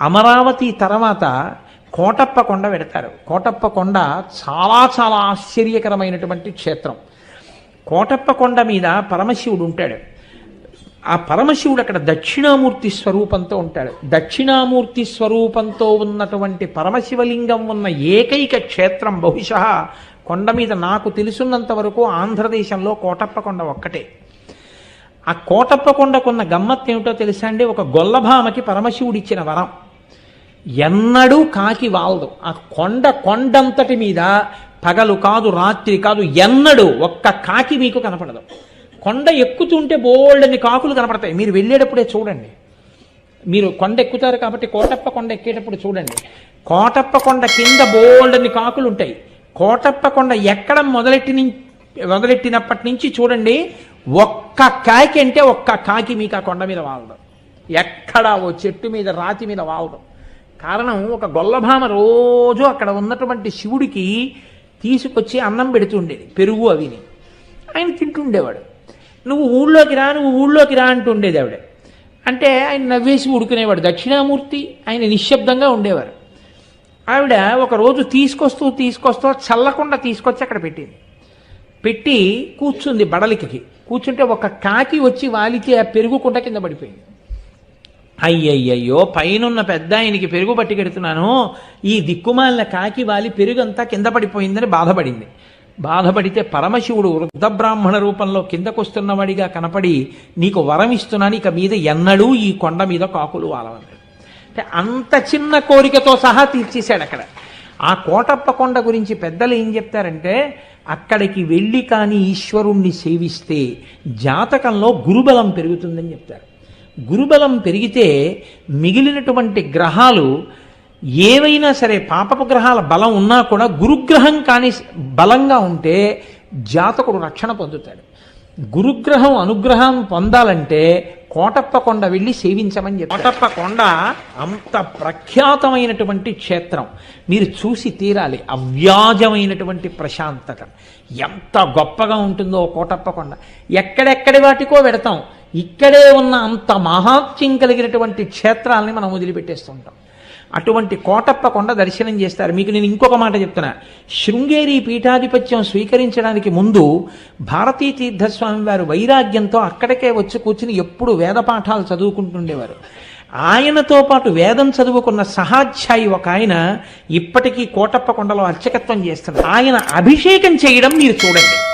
అమరావతి తర్వాత కోటప్ప కొండ పెడతారు. కోటప్ప కొండ చాలా చాలా ఆశ్చర్యకరమైనటువంటి క్షేత్రం. కోటప్ప కొండ మీద పరమశివుడు ఉంటాడు. ఆ పరమశివుడు అక్కడ దక్షిణామూర్తి స్వరూపంతో ఉంటాడు. దక్షిణామూర్తి స్వరూపంతో ఉన్నటువంటి పరమశివలింగం ఉన్న ఏకైక క్షేత్రం బహుశా కొండ మీద నాకు తెలుసున్నంత వరకు ఆంధ్రదేశంలో కోటప్ప కొండ ఒక్కటే. ఆ కోటప్పకొండకున్న గమ్మత్ ఏమిటో తెలుసా అండి? ఒక గొల్లభామకి పరమశివుడిచ్చిన వరం. ఎన్నడూ కాకి వాలదు. ఆ కొండ కొండంతటి మీద పగలు కాదు రాత్రి కాదు ఎన్నడూ ఒక్క కాకి మీకు కనపడదు. కొండ ఎక్కుతుంటే బోల్డని కాకులు కనపడతాయి. మీరు వెళ్ళేటప్పుడే చూడండి. మీరు కొండ ఎక్కుతారు కాబట్టి కోటప్ప కొండ ఎక్కేటప్పుడు చూడండి. కోటప్ప కొండ కింద బోల్డని కాకులు ఉంటాయి కోటప్ప కొండ ఎక్కడ మొదలెట్టి మొదలెట్టినప్పటి నుంచి చూడండి ఒక్క కాకి అంటే ఒక్క కాకి మీకు ఆ కొండ మీద వాలదు. ఎక్కడ ఓ చెట్టు మీద రాతి మీద వాలదు. కారణం ఒక గొల్లభామ రోజు అక్కడ ఉన్నటువంటి శివుడికి తీసుకొచ్చి అన్నం పెడుతుండేది పెరుగు అవిని ఆయన తింటుండేవాడు. నువ్వు ఊళ్ళోకి రా నువ్వు ఊళ్ళోకి రా అంటుండేది ఆవిడ. అంటే ఆయన నవ్వేసి ఉడుకునేవాడు. దక్షిణామూర్తి ఆయన నిశ్శబ్దంగా ఉండేవారు. ఆవిడ ఒకరోజు తీసుకొస్తూ తీసుకొస్తూ చల్లకుండా తీసుకొచ్చి అక్కడ పెట్టింది. పెట్టి కూర్చుంది బడలికి కూర్చుంటే ఒక కాకి వచ్చి వాలికి ఆ పెరుగు కుంట కింద పడిపోయింది. అయ్యయ్యయ్యో పైనున్న పెద్ద ఆయనకి పెరుగు పట్టుకెడుతున్నాను ఈ దిక్కుమాలిన కాకి వాలి పెరుగంతా కింద పడిపోయిందని బాధపడింది. బాధపడితే పరమశివుడు వృద్ధ బ్రాహ్మణ రూపంలో కిందకొస్తున్నవాడిగా కనపడి నీకు వరం ఇస్తున్నాను ఇక మీద ఎన్నడూ ఈ కొండ మీద కాకులు వాలవన్నాడు అంటే అంత చిన్న కోరికతో సహా తీర్చేశాడు అక్కడ. ఆ కోటప్ప కొండ గురించి పెద్దలు ఏం చెప్తారంటే అక్కడికి వెళ్ళి కానీ ఈశ్వరుణ్ణి సేవిస్తే జాతకంలో గురుబలం పెరుగుతుందని చెప్తారు. గురుబలం పెరిగితే మిగిలినటువంటి గ్రహాలు ఏవైనా సరే పాపపు గ్రహాల బలం ఉన్నా కూడా గురుగ్రహం కానీ బలంగా ఉంటే జాతకుడు రక్షణ పొందుతాడు. గురుగ్రహం అనుగ్రహం పొందాలంటే కోటప్ప కొండ వెళ్ళి సేవించమని చెప్పి కోటప్ప కొండ అంత ప్రఖ్యాతమైనటువంటి క్షేత్రం. మీరు చూసి తీరాలి అవ్యాజమైనటువంటి ప్రశాంతత. ఎంత గొప్పగా ఉంటుందో కోటప్ప కొండ ఎక్కడెక్కడి వాటికో పెడతాం ఇక్కడే ఉన్న అంత మహాత్యం కలిగినటువంటి క్షేత్రాలని మనం వదిలిపెట్టేస్తుంటాం. అటువంటి కోటప్ప కొండ దర్శనం చేస్తారు. మీకు నేను ఇంకొక మాట చెప్తున్నా. శృంగేరి పీఠాధిపత్యం స్వీకరించడానికి ముందు భారతీ తీర్థస్వామి వారు వైరాగ్యంతో అక్కడికే వచ్చి కూర్చుని ఎప్పుడు వేద పాఠాలు చదువుకుంటుండేవారు. ఆయనతో పాటు వేదం చదువుకున్న సహాధ్యాయి ఒక ఆయన ఇప్పటికీ కోటప్ప కొండలో అర్చకత్వం చేస్తున్నారు. ఆయన అభిషేకం చేయడం మీరు చూడండి.